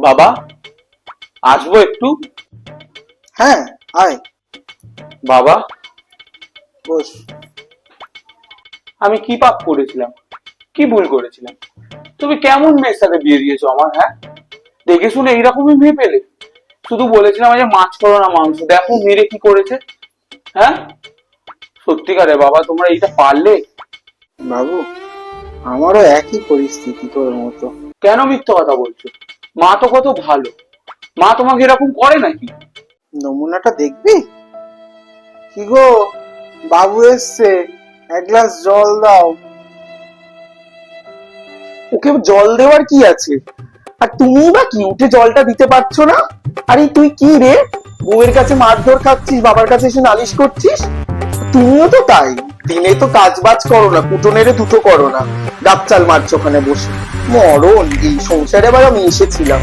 বাবা? আসব একটু? হ্যাঁ আয়। বাবা? বস। আমি কি পাপ করেছিলাম? কি ভুল করেছিলাম? তুমি কেমন মেয়ের সাথে বিয়ে দিয়েছ আমার হ্যাঁ? দেখে শুনে এইরকমই মেয়ে পেলে শুধু বলেছিলাম যে মাছ করো না মাংস। দেখো মেরে কি করেছে হ্যাঁ? সত্যিকারে বাবা তোমরা এইটা পারলে? বাবু আমারও একই পরিস্থিতি তোর মতো। কেন মিথ্যে কথা বলছো? মা তো কত ভালো। মা তোমাকে এরকম করে নাকি? নমুনাটা দেখবি? কি গো, বাবু এসছে, এক গ্লাস জল দাও। ওকে জল দেওয়ার কি আছে? আর তুমি বা কি, উঠে জলটা দিতে পারছ না? আরে তুই কি রে? বউয়ের কাছে মারধর খাচ্ছিস, বাবার কাছে এসে নালিশ করছিস? তুমিও তো তাই। দিনে তো কাজ বাজ করো না কুটনেরে দুটো করো না। গাপচাল চাল মারছো ওখানে বসে। মরণ, এই সংসারে আবার আমি এসেছিলাম।